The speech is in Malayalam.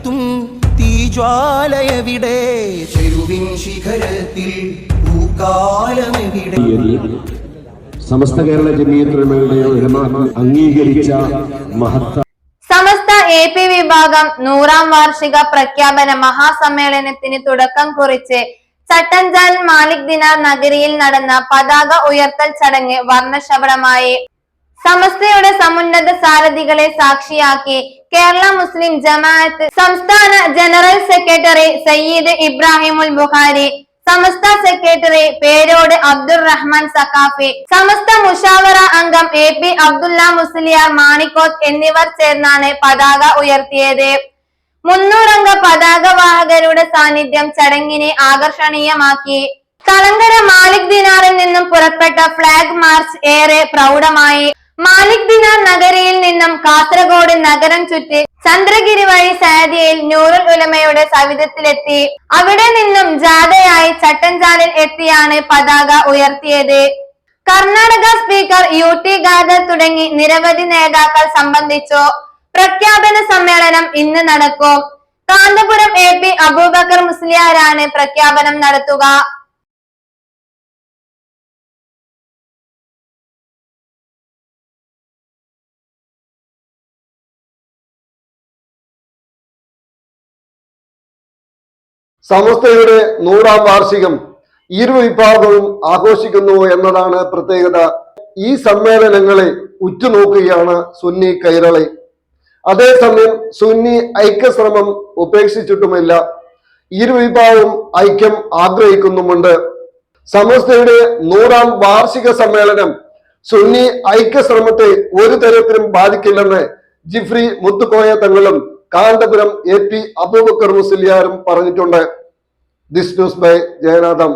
കത്തും തീജ്വാലയവിടെ. ചെരുവിൻ ശിഖരത്തിൽ സമസ്ത കേരള അംഗീകരിച്ച മഹത്ത സമസ്ത എ പി വിഭാഗം നൂറാം വാർഷിക പ്രഖ്യാപന മഹാസമ്മേളനത്തിന് തുടക്കം കുറിച്ച് ചട്ടഞ്ചാൽ മാലിക് ദിനാർ നഗരിയിൽ നടന്ന പതാക ഉയർത്തൽ ചടങ്ങ് വർണശബളമായി. സമസ്തയുടെ സമുന്നത സാരഥികളെ സാക്ഷിയാക്കി കേരള മുസ്ലിം ജമാഅത്ത് സംസ്ഥാന general secretary Sayyid Ibrahimul Bukhari Samastha secretary Perod Abdul Rahman Saqafi Samastha Mushavara അംഗം എ പി അബ്ദുല്ല മുസ്ലിയാർ മാണിക്കോത്ത് എന്നിവർ ചേർന്നാണ് പതാക ഉയർത്തിയത്. മുന്നൂറംഗ പതാക വാഹകരുടെ സാന്നിധ്യം ചടങ്ങിനെ ആകർഷണീയമാക്കി. കലങ്കര മാലിക് ദിനാറിൽ നിന്നും പുറപ്പെട്ട ഫ്ലാഗ് മാർച്ച് ഏറെ പ്രൗഢമായി. മാലിക് ദിനാർ നഗരിയിൽ നിന്നും കാസർഗോഡ് നഗരം ചുറ്റി ചന്ദ്രഗിരി വഴി സാദിയയിൽ നൂറുൽ ഉലമയുടെ സവിധത്തിലെത്തി. അവിടെ നിന്നും ജാഥയായി ചട്ടഞ്ചാലിൽ എത്തിയാണ് പതാക ഉയർത്തിയത്. Karnataka speaker U T Khader തുടങ്ങി നിരവധി നേതാക്കൾ സംബന്ധിച്ചു. പ്രഖ്യാപന സമ്മേളനം ഇന്ന് നടക്കും. കാന്തപുരം എ പി അബൂബക്കർ മുസ്ലിയാരാണ് പ്രഖ്യാപനം നടത്തുക. സമസ്തയുടെ നൂറാം വാർഷികം ഇരു വിഭാഗവും ആഘോഷിക്കുന്നു എന്നതാണ് പ്രത്യേകത. ഈ സമ്മേളനങ്ങളെ ഉറ്റുനോക്കുകയാണ് സുന്നി കൈരളി. അതേസമയം സുന്നി ഐക്യശ്രമം ഉപേക്ഷിച്ചിട്ടുമില്ല. ഇരു വിഭാഗവും ഐക്യം ആഗ്രഹിക്കുന്നുമുണ്ട്. സമസ്തയുടെ നൂറാം വാർഷിക സമ്മേളനം സുന്നി ഐക്യശ്രമത്തെ ഒരു തരത്തിലും ബാധിക്കില്ലെന്ന് ജിഫ്രി മുത്തുക്കോയ തങ്ങളും കാന്തപുരം എ പി അബൂബക്കർ മുസ്ലിയാരും പറഞ്ഞിട്ടുണ്ട്. This news by Jayanatham